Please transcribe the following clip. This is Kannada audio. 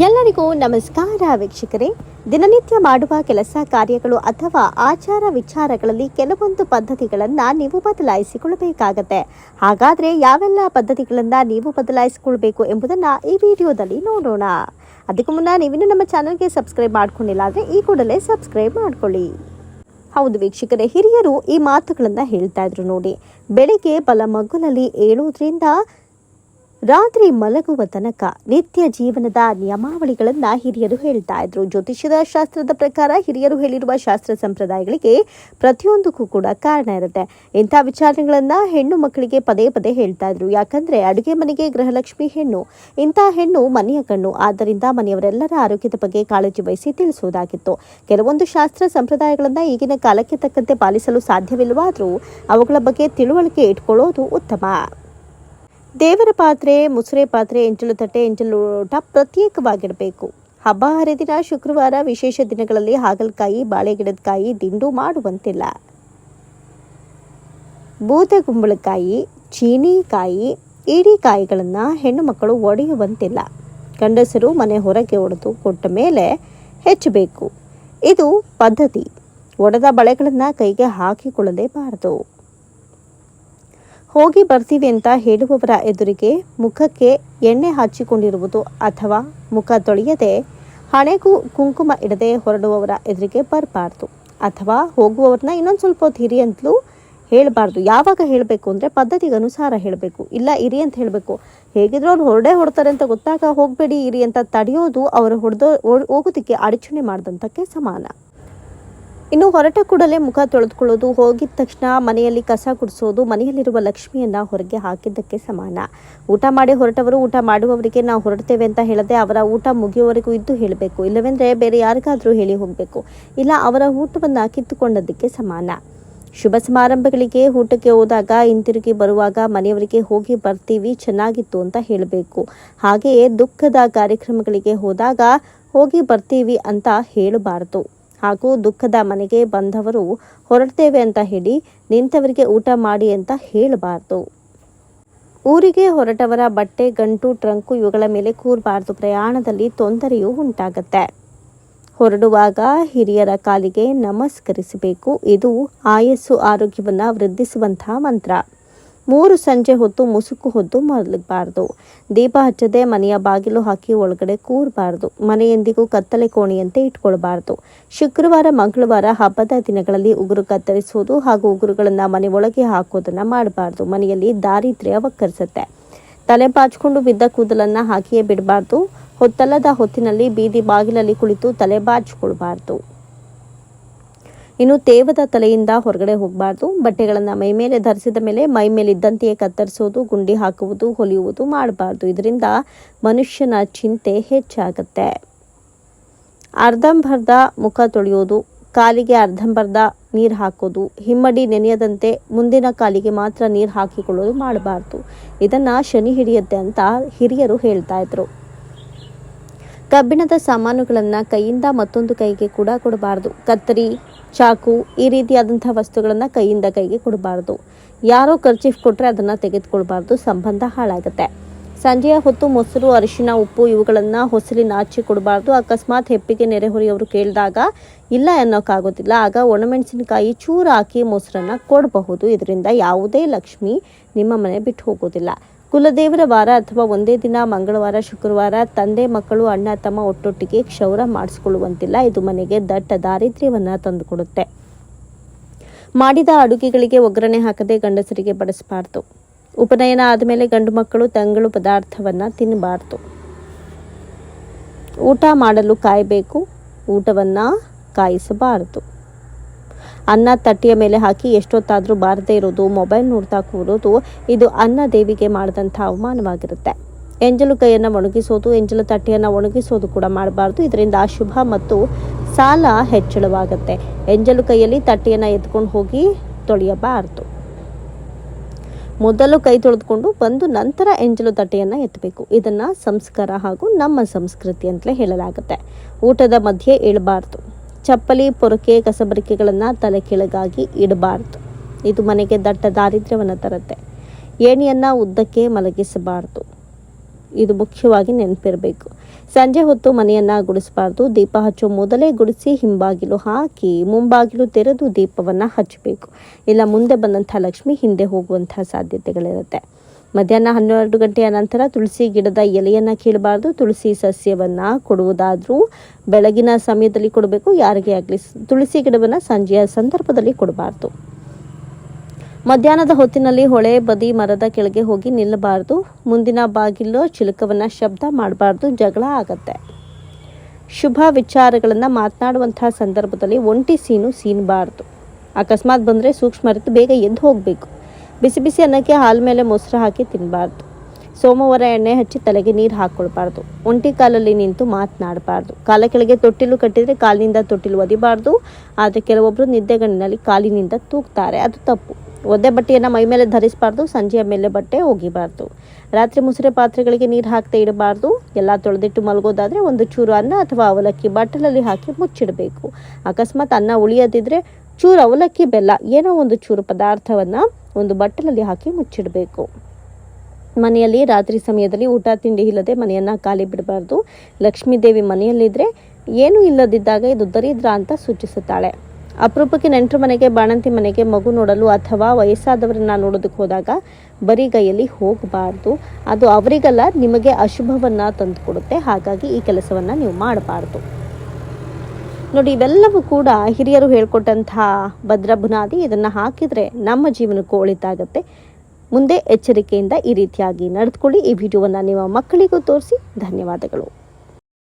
ಎಲ್ಲರಿಗೂ ನಮಸ್ಕಾರ ವೀಕ್ಷಕರೇ. ದಿನನಿತ್ಯ ಮಾಡುವ ಕೆಲಸ ಕಾರ್ಯಗಳು ಅಥವಾ ಆಚಾರ ವಿಚಾರಗಳಲ್ಲಿ ಕೆಲವೊಂದು ಪದ್ಧತಿಗಳನ್ನು ನೀವು ಬದಲಾಯಿಸಿಕೊಳ್ಳಬೇಕಾಗತ್ತೆ. ಹಾಗಾದರೆ ಯಾವೆಲ್ಲ ಪದ್ಧತಿಗಳನ್ನು ನೀವು ಬದಲಾಯಿಸಿಕೊಳ್ಬೇಕು ಎಂಬುದನ್ನು ಈ ವಿಡಿಯೋದಲ್ಲಿ ನೋಡೋಣ. ಅದಕ್ಕೂ ಮುನ್ನ ನೀವಿನ್ನೂ ನಮ್ಮ ಚಾನಲ್ಗೆ ಸಬ್ಸ್ಕ್ರೈಬ್ ಮಾಡ್ಕೊಂಡಿಲ್ಲ ಅಂದರೆ ಈ ಕೂಡಲೇ ಸಬ್ಸ್ಕ್ರೈಬ್ ಮಾಡ್ಕೊಳ್ಳಿ. ಹೌದು ವೀಕ್ಷಕರೇ, ಹಿರಿಯರು ಈ ಮಾತುಗಳನ್ನು ಹೇಳ್ತಾ ಇದ್ರು ನೋಡಿ. ಬೆಳಿಗ್ಗೆ ಬಲಮಗ್ಗುಲಲ್ಲಿ ಏಳುವುದರಿಂದ ರಾತ್ರಿ ಮಲಗುವ ತನಕ ನಿತ್ಯ ಜೀವನದ ನಿಯಮಾವಳಿಗಳನ್ನು ಹಿರಿಯರು ಹೇಳ್ತಾ ಇದ್ರು. ಜ್ಯೋತಿಷ್ಯದ ಶಾಸ್ತ್ರದ ಪ್ರಕಾರ ಹಿರಿಯರು ಹೇಳಿರುವ ಶಾಸ್ತ್ರ ಸಂಪ್ರದಾಯಗಳಿಗೆ ಪ್ರತಿಯೊಂದಕ್ಕೂ ಕೂಡ ಕಾರಣ ಇರುತ್ತೆ. ಇಂಥ ವಿಚಾರಗಳನ್ನು ಹೆಣ್ಣು ಮಕ್ಕಳಿಗೆ ಪದೇ ಪದೇ ಹೇಳ್ತಾ ಇದ್ರು. ಯಾಕಂದ್ರೆ ಅಡುಗೆ ಮನೆಗೆ ಗೃಹಲಕ್ಷ್ಮಿ ಹೆಣ್ಣು, ಇಂಥ ಹೆಣ್ಣು ಮನೆಯ ಕಣ್ಣು. ಆದ್ದರಿಂದ ಮನೆಯವರೆಲ್ಲರ ಆರೋಗ್ಯದ ಬಗ್ಗೆ ಕಾಳಜಿ ವಹಿಸಿ ತಿಳಿಸುವುದಾಗಿತ್ತು. ಕೆಲವೊಂದು ಶಾಸ್ತ್ರ ಸಂಪ್ರದಾಯಗಳನ್ನು ಈಗಿನ ಕಾಲಕ್ಕೆ ತಕ್ಕಂತೆ ಪಾಲಿಸಲು ಸಾಧ್ಯವಿಲ್ಲವಾದರೂ ಅವುಗಳ ಬಗ್ಗೆ ತಿಳುವಳಿಕೆ ಇಟ್ಕೊಳ್ಳೋದು ಉತ್ತಮ. ದೇವರ ಪಾತ್ರೆ, ಮುಸುರೆ ಪಾತ್ರೆ, ಎಂಚಲು ತಟ್ಟೆ, ಎಂಚಲು ಲೋಟ ಪ್ರತ್ಯೇಕವಾಗಿಡಬೇಕು ಹಬ್ಬ ಹರಿದಿನ ಶುಕ್ರವಾರ ವಿಶೇಷ ದಿನಗಳಲ್ಲಿ ಹಾಗಲಕಾಯಿ ಬಾಳೆಗಿಡದ ಕಾಯಿ ದಿಂಡು ಮಾಡುವಂತಿಲ್ಲ. ಬೂದಗುಂಬಳಕಾಯಿ, ಚೀನಿಕಾಯಿ, ಈಡಿಕಾಯಿಗಳನ್ನು ಹೆಣ್ಣು ಮಕ್ಕಳು ಒಡೆಯುವಂತಿಲ್ಲ. ಗಂಡಸರು ಮನೆ ಹೊರಗೆ ಒಡೆದು ಕೊಟ್ಟ ಮೇಲೆ ಹೆಚ್ಚಬೇಕು. ಇದು ಪದ್ಧತಿ. ಒಡೆದ ಬಳೆಗಳನ್ನು ಕೈಗೆ ಹಾಕಿಕೊಳ್ಳಲೇಬಾರದು. ಹೋಗಿ ಬರ್ತೀವಿ ಅಂತ ಹೇಳುವವರ ಎದುರಿಗೆ ಮುಖಕ್ಕೆ ಎಣ್ಣೆ ಹಚ್ಚಿಕೊಂಡಿರುವುದು ಅಥವಾ ಮುಖ ತೊಳೆಯದೆ ಹಣೆಗೂ ಕುಂಕುಮ ಇಡದೆ ಹೊರಡುವವರ ಎದುರಿಗೆ ಬರಬಾರ್ದು. ಅಥವಾ ಹೋಗುವವ್ರನ್ನ ಇನ್ನೊಂದು ಸ್ವಲ್ಪ ಹೊತ್ತು ಹಿರಿ ಅಂತಲೂ ಹೇಳಬಾರ್ದು. ಯಾವಾಗ ಹೇಳಬೇಕು ಅಂದರೆ ಪದ್ಧತಿಗೆ ಅನುಸಾರ ಹೇಳಬೇಕು. ಇಲ್ಲ, ಇರಿ ಅಂತ ಹೇಳಬೇಕು. ಹೇಗಿದ್ರು ಅವ್ರು ಹೊರಡೇ ಹೊಡ್ತಾರೆ ಅಂತ ಗೊತ್ತಾಗ ಹೋಗಬೇಡಿ, ಇರಿ ಅಂತ ತಡೆಯೋದು ಅವರು ಹೊಡೆದೋ ಹೋಗೋದಕ್ಕೆ ಅಡಚಣೆ ಮಾಡಿದಂಥಕ್ಕೆ ಸಮಾನ. ಇನ್ನು ಹೊರಟ ಕೂಡಲೇ ಮುಖ ತೊಳೆದುಕೊಳ್ಳೋದು ಹೋಗಿದ ತಕ್ಷಣ ಮನೆಯಲ್ಲಿ ಕಸ ಗುಡಿಸೋದು, ಮನೆಯಲ್ಲಿರುವ ಲಕ್ಷ್ಮಿಯನ್ನ ಹೊರಗೆ ಹಾಕಿದ್ದಕ್ಕೆ ಸಮಾನ. ಊಟ ಮಾಡಿ ಹೊರಟವರು, ಊಟ ಮಾಡುವವರಿಗೆ ನಾವು ಹೊರಡ್ತೇವೆ ಅಂತ ಹೇಳದೆ ಅವರ ಊಟ ಮುಗಿಯುವವರೆಗೂ ಇದ್ದು ಹೇಳಬೇಕು. ಇಲ್ಲವೆಂದರೆ ಬೇರೆ ಯಾರಿಗಾದರೂ ಹೇಳಿ ಹೋಗಬೇಕು. ಇಲ್ಲ, ಅವರ ಊಟವನ್ನು ಕಿತ್ತುಕೊಂಡದ್ದಕ್ಕೆ ಸಮಾನ. ಶುಭ ಸಮಾರಂಭಗಳಿಗೆ ಊಟಕ್ಕೆ ಹೋದಾಗ, ಹಿಂತಿರುಗಿ ಬರುವಾಗ ಮನೆಯವರಿಗೆ ಹೋಗಿ ಬರ್ತೀವಿ, ಚೆನ್ನಾಗಿತ್ತು ಅಂತ ಹೇಳಬೇಕು. ಹಾಗೆಯೇ ದುಃಖದ ಕಾರ್ಯಕ್ರಮಗಳಿಗೆ ಹೋದಾಗ ಹೋಗಿ ಬರ್ತೀವಿ ಅಂತ ಹೇಳಬಾರದು. ಹಾಗೂ ದುಃಖದ ಮನೆಗೆ ಬಂದವರು ಹೊರಡ್ತೇವೆ ಅಂತ ಹೇಳಿ ನಿಂತವರಿಗೆ ಊಟ ಮಾಡಿ ಅಂತ ಹೇಳಬಾರ್ದು. ಊರಿಗೆ ಹೊರಟವರ ಬಟ್ಟೆ, ಗಂಟು, ಟ್ರಂಕು ಇವುಗಳ ಮೇಲೆ ಕೂರಬಾರ್ದು. ಪ್ರಯಾಣದಲ್ಲಿ ತೊಂದರೆಯೂ ಉಂಟಾಗತ್ತೆ. ಹೊರಡುವಾಗ ಹಿರಿಯರ ಕಾಲಿಗೆ ನಮಸ್ಕರಿಸಬೇಕು. ಇದು ಆಯಸ್ಸು ಆರೋಗ್ಯವನ್ನು ವೃದ್ಧಿಸುವಂತಹ ಮಂತ್ರ. ಮೂರು ಸಂಜೆ ಹೊತ್ತು ಮುಸುಕು ಹೊದ್ದು ಮಲಗಬಾರ್ದು. ದೀಪ ಹಚ್ಚದೆ ಮನೆಯ ಬಾಗಿಲು ಹಾಕಿ ಒಳಗಡೆ ಕೂರಬಾರ್ದು. ಮನೆಯೊಂದಿಗೂ ಕತ್ತಲೆ ಕೋಣೆಯಂತೆ ಇಟ್ಕೊಳ್ಬಾರ್ದು. ಶುಕ್ರವಾರ, ಮಂಗಳವಾರ ಹಬ್ಬದ ದಿನಗಳಲ್ಲಿ ಉಗುರು ಕತ್ತರಿಸುವುದು ಹಾಗೂ ಉಗುರುಗಳನ್ನು ಮನೆ ಒಳಗೆ ಹಾಕೋದನ್ನ ಮಾಡಬಾರ್ದು. ಮನೆಯಲ್ಲಿ ದಾರಿದ್ರ್ಯ ವಕ್ಕರಿಸುತ್ತೆ. ತಲೆ ಬಾಚಿಕೊಂಡು ಬಿದ್ದ ಕೂದಲನ್ನು ಹಾಕಿಯೇ ಬಿಡಬಾರ್ದು. ಹೊತ್ತಲ್ಲದ ಹೊತ್ತಿನಲ್ಲಿ ಬೀದಿ ಬಾಗಿಲಲ್ಲಿ ಕುಳಿತು ತಲೆ ಬಾಚಿಕೊಳ್ಬಾರ್ದು. ಇನ್ನು ತೇವದ ತಲೆಯಿಂದ ಹೊರಗಡೆ ಹೋಗಬಾರ್ದು. ಬಟ್ಟೆಗಳನ್ನು ಮೈ ಮೇಲೆ ಧರಿಸಿದ ಮೇಲೆ ಮೈ ಮೇಲೆ ಇದ್ದಂತೆಯೇ ಕತ್ತರಿಸೋದು, ಗುಂಡಿ ಹಾಕುವುದು, ಹೊಲಿಯುವುದು ಮಾಡಬಾರ್ದು. ಇದರಿಂದ ಮನುಷ್ಯನ ಚಿಂತೆ ಹೆಚ್ಚಾಗುತ್ತೆ. ಅರ್ಧಂಬರ್ಧ ಮುಖ ತೊಳೆಯೋದು, ಕಾಲಿಗೆ ಅರ್ಧಂಬರ್ಧ ನೀರು ಹಾಕೋದು, ಹಿಮ್ಮಡಿ ನೆನೆಯದಂತೆ ಮುಂದಿನ ಕಾಲಿಗೆ ಮಾತ್ರ ನೀರು ಹಾಕಿಕೊಳ್ಳೋದು ಮಾಡಬಾರ್ದು. ಇದನ್ನು ಶನಿ ಹಿಡಿಯುತ್ತೆ ಅಂತ ಹಿರಿಯರು ಹೇಳ್ತಾ ಇದ್ರು. ಕಬ್ಬಿಣದ ಸಾಮಾನುಗಳನ್ನು ಕೈಯಿಂದ ಮತ್ತೊಂದು ಕೈಗೆ ಕೂಡ ಕೊಡಬಾರ್ದು. ಕತ್ತರಿ ಚಾಕು, ಈ ರೀತಿಯಾದಂಥ ವಸ್ತುಗಳನ್ನು ಕೈಯಿಂದ ಕೈಗೆ ಕೊಡಬಾರ್ದು. ಯಾರೋ ಖರ್ಚಿಫ್ ಕೊಟ್ಟರೆ ಅದನ್ನು ತೆಗೆದುಕೊಳ್ಬಾರ್ದು, ಸಂಬಂಧ ಹಾಳಾಗುತ್ತೆ. ಸಂಜೆಯ ಹೊತ್ತು ಮೊಸರು ಅರಿಶಿನ ಉಪ್ಪು ಇವುಗಳನ್ನು ಹೊಸಲಿನ ಆಚೆ ಕೊಡಬಾರ್ದು. ಅಕಸ್ಮಾತ್ ಹೆಪ್ಪಿಗೆ ನೆರೆಹೊರೆಯವರು ಕೇಳಿದಾಗ, ಇಲ್ಲ ಅನ್ನೋಕ್ಕಾಗೋದಿಲ್ಲ. ಆಗ ಒಣಮೆಣಸಿನಕಾಯಿ ಚೂರು ಹಾಕಿ ಮೊಸರನ್ನು ಕೊಡಬಹುದು. ಇದರಿಂದ ಯಾವುದೇ ಲಕ್ಷ್ಮಿ ನಿಮ್ಮ ಮನೆ ಬಿಟ್ಟು ಹೋಗೋದಿಲ್ಲ. ಕುಲದೇವರ ವಾರ ಅಥವಾ ಒಂದೇ ದಿನ ಮಂಗಳವಾರ, ಶುಕ್ರವಾರ ತಂದೆ ಮಕ್ಕಳು, ಅಣ್ಣ, ತಮ್ಮ ಒಟ್ಟೊಟ್ಟಿಗೆ ಕ್ಷೌರ ಮಾಡಿಸ್ಕೊಳ್ಳುವಂತಿಲ್ಲ. ಇದು ಮನೆಗೆ ದಟ್ಟ ದಾರಿದ್ರ್ಯವನ್ನು ತಂದುಕೊಡುತ್ತೆ. ಮಾಡಿದ ಅಡುಗೆಗಳಿಗೆ ಒಗ್ಗರಣೆ ಹಾಕದೆ ಗಂಡಸರಿಗೆ ಬಡಿಸಬಾರ್ದು. ಉಪನಯನ ಆದಮೇಲೆ ಗಂಡು ಮಕ್ಕಳು ತಂಗಳು ಪದಾರ್ಥವನ್ನು ತಿನ್ನಬಾರ್ದು ಊಟ ಮಾಡಲು ಕಾಯಬೇಕು. ಊಟವನ್ನು ಕಾಯಿಸಬಾರದು. ಅನ್ನ ತಟ್ಟೆಯ ಮೇಲೆ ಹಾಕಿ ಎಷ್ಟೊತ್ತಾದರೂ ಬಾರದೇ ಇರೋದು, ಮೊಬೈಲ್ ನೋಡ್ತಾ ಕೂರೋದು, ಇದು ಅನ್ನ ದೇವಿಗೆ ಮಾಡಿದಂಥ ಅವಮಾನವಾಗಿರುತ್ತೆ. ಎಂಜಲು ಕೈಯನ್ನು ಒಣಗಿಸೋದು, ಎಂಜಲು ತಟ್ಟೆಯನ್ನು ಒಣಗಿಸೋದು ಕೂಡ ಮಾಡಬಾರ್ದು. ಇದರಿಂದ ಅಶುಭ ಮತ್ತು ಸಾಲ ಹೆಚ್ಚಳವಾಗುತ್ತೆ. ಎಂಜಲು ಕೈಯಲ್ಲಿ ತಟ್ಟೆಯನ್ನು ಎತ್ಕೊಂಡು ಹೋಗಿ ತೊಳೆಯಬಾರದು. ಮೊದಲು ಕೈ ತೊಳೆದುಕೊಂಡು ಬಂದು ನಂತರ ಎಂಜಲು ತಟ್ಟೆಯನ್ನು ಎತ್ತಬೇಕು. ಇದನ್ನು ಸಂಸ್ಕಾರ ಹಾಗೂ ನಮ್ಮ ಸಂಸ್ಕೃತಿ ಅಂತಲೇ ಹೇಳಲಾಗುತ್ತೆ. ಊಟದ ಮಧ್ಯೆ ಇಳಬಾರ್ದು. ಚಪ್ಪಲಿ, ಪೊರಕೆ, ಕಸಬರಿಕೆಗಳನ್ನು ತಲೆ ಕೆಳಗಾಗಿ ಇಡಬಾರ್ದು. ಇದು ಮನೆಗೆ ದಟ್ಟ ದಾರಿದ್ರ್ಯವನ್ನು ತರುತ್ತೆ. ಏಣಿಯನ್ನು ಉದ್ದಕ್ಕೆ ಮಲಗಿಸಬಾರ್ದು. ಇದು ಮುಖ್ಯವಾಗಿ ನೆನಪಿರಬೇಕು. ಸಂಜೆ ಹೊತ್ತು ಮನೆಯನ್ನ ಗುಡಿಸಬಾರ್ದು. ದೀಪ ಹಚ್ಚೋ ಮೊದಲೇ ಗುಡಿಸಿ ಹಿಂಬಾಗಿಲು ಹಾಕಿ ಮುಂಬಾಗಿಲು ತೆರೆದು ದೀಪವನ್ನ ಹಚ್ಚಬೇಕು. ಇಲ್ಲ, ಮುಂದೆ ಬಂದಂಥ ಲಕ್ಷ್ಮಿ ಹಿಂದೆ ಹೋಗುವಂಥ ಸಾಧ್ಯತೆಗಳಿರುತ್ತೆ. ಮಧ್ಯಾಹ್ನ ಹನ್ನೆರಡು ಗಂಟೆಯ ನಂತರ ತುಳಸಿ ಗಿಡದ ಎಲೆಯನ್ನ ಕೀಳಬಾರ್ದು, ತುಳಸಿ ಸಸ್ಯವನ್ನ ಕೊಡುವುದಾದ್ರೂ ಬೆಳಗಿನ ಸಮಯದಲ್ಲಿ ಕೊಡಬೇಕು, ಯಾರಿಗೆ ಆಗಲಿ ತುಳಸಿ ಗಿಡವನ್ನ ಸಂಜೆಯ ಸಂದರ್ಭದಲ್ಲಿ ಕೊಡಬಾರ್ದು. ಮಧ್ಯಾಹ್ನದ ಹೊತ್ತಿನಲ್ಲಿ ಹೊಳೆ ಬದಿ ಮರದ ಕೆಳಗೆ ಹೋಗಿ ನಿಲ್ಲಬಾರ್ದು, ಮುಂದಿನ ಬಾಗಿಲು ಚಿಲಕವನ್ನು ಶಬ್ದ ಮಾಡಬಾರ್ದು, ಜಗಳ ಆಗತ್ತೆ. ಶುಭ ವಿಚಾರಗಳನ್ನು ಮಾತನಾಡುವಂತಹ ಸಂದರ್ಭದಲ್ಲಿ ಒಂಟಿ ಸೀನು ಸೀನಬಾರ್ದು. ಅಕಸ್ಮಾತ್ ಬಂದರೆ ಸೂಕ್ಷ್ಮ ಬೇಗ ಎದ್ದು ಹೋಗಬೇಕು. ಬಿಸಿ ಬಿಸಿ ಅನ್ನಕ್ಕೆ ಹಾಲು ಮೇಲೆ ಮೊಸರು ಹಾಕಿ ತಿನ್ನಬಾರ್ದು ಸೋಮವಾರ ಎಣ್ಣೆ ಹಚ್ಚಿ ತಲೆಗೆ ನೀರು ಹಾಕ್ಕೊಳ್ಬಾರ್ದು ಒಂಟಿ ಕಾಲಲ್ಲಿ ನಿಂತು ಮಾತನಾಡಬಾರ್ದು. ಕಾಲ ಕೆಳಗೆ ತೊಟ್ಟಿಲು ಕಟ್ಟಿದರೆ ಕಾಲಿನಿಂದ ತೊಟ್ಟಿಲು ಒದಿಬಾರ್ದು. ಆದರೆ ಕೆಲವೊಬ್ಬರು ನಿದ್ದೆಗಣ್ಣಿನಲ್ಲಿ ಕಾಲಿನಿಂದ ತೂಗ್ತಾರೆ. ಅದು ತಪ್ಪು. ಒದ್ದೆ ಬಟ್ಟೆಯನ್ನು ಮೈ ಮೇಲೆ ಧರಿಸಬಾರ್ದು, ಸಂಜೆಯ ಮೇಲೆ ಬಟ್ಟೆ ಒಗಿಬಾರ್ದು. ರಾತ್ರಿ ಮುಸುರೆ ಪಾತ್ರೆಗಳಿಗೆ ನೀರು ಹಾಕ್ತಾ ಇಡಬಾರ್ದು. ಎಲ್ಲ ತೊಳೆದಿಟ್ಟು ಮಲಗೋದಾದರೆ ಒಂದು ಚೂರು ಅನ್ನ ಅಥವಾ ಅವಲಕ್ಕಿ ಬಟ್ಟಲಲ್ಲಿ ಹಾಕಿ ಮುಚ್ಚಿಡಬೇಕು. ಅಕಸ್ಮಾತ್ ಅನ್ನ ಉಳಿಯದಿದ್ದರೆ ಚೂರು ಅವಲಕ್ಕಿ ಬೆಲ್ಲ, ಏನೋ ಒಂದು ಚೂರು ಪದಾರ್ಥವನ್ನು ಒಂದು ಬಟ್ಟಲಲ್ಲಿ ಹಾಕಿ ಮುಚ್ಚಿಡಬೇಕು. ಮನೆಯಲ್ಲಿ ರಾತ್ರಿ ಸಮಯದಲ್ಲಿ ಊಟ ತಿಂಡಿ ಇಲ್ಲದೆ ಮನೆಯನ್ನು ಖಾಲಿ ಬಿಡಬಾರ್ದು. ಲಕ್ಷ್ಮೀ ದೇವಿ ಮನೆಯಲ್ಲಿದ್ದರೆ ಏನೂ ಇಲ್ಲದಿದ್ದಾಗ ಇದು ದರಿದ್ರ ಅಂತ ಸೂಚಿಸುತ್ತಾಳೆ. ಅಪರೂಪಕ್ಕೆ ನೆಂಟರು ಮನೆಗೆ, ಬಾಣಂತಿ ಮನೆಗೆ ಮಗು ನೋಡಲು ಅಥವಾ ವಯಸ್ಸಾದವರನ್ನ ನೋಡೋದಕ್ಕೆ ಹೋದಾಗ ಬರಿಗೈಯಲ್ಲಿ ಹೋಗಬಾರ್ದು. ಅದು ಅವರಿಗಲ್ಲ, ನಿಮಗೆ ಅಶುಭವನ್ನು ತಂದುಕೊಡುತ್ತೆ. ಹಾಗಾಗಿ ಈ ಕೆಲಸವನ್ನು ನೀವು ಮಾಡಬಾರ್ದು. ನೋಡಿ, ಇವೆಲ್ಲವೂ ಕೂಡ ಹಿರಿಯರು ಹೇಳ್ಕೊಟ್ಟಂತಹ ಭದ್ರ ಬುನಾದಿ. ಇದನ್ನು ಹಾಕಿದರೆ ನಮ್ಮ ಜೀವನಕ್ಕೂ ಒಳಿತಾಗತ್ತೆ. ಮುಂದೆ ಎಚ್ಚರಿಕೆಯಿಂದ ಈ ರೀತಿಯಾಗಿ ನಡೆದುಕೊಳ್ಳಿ. ಈ ವಿಡಿಯೋವನ್ನು ನಿಮ್ಮ ಮಕ್ಕಳಿಗೂ ತೋರಿಸಿ. ಧನ್ಯವಾದಗಳು.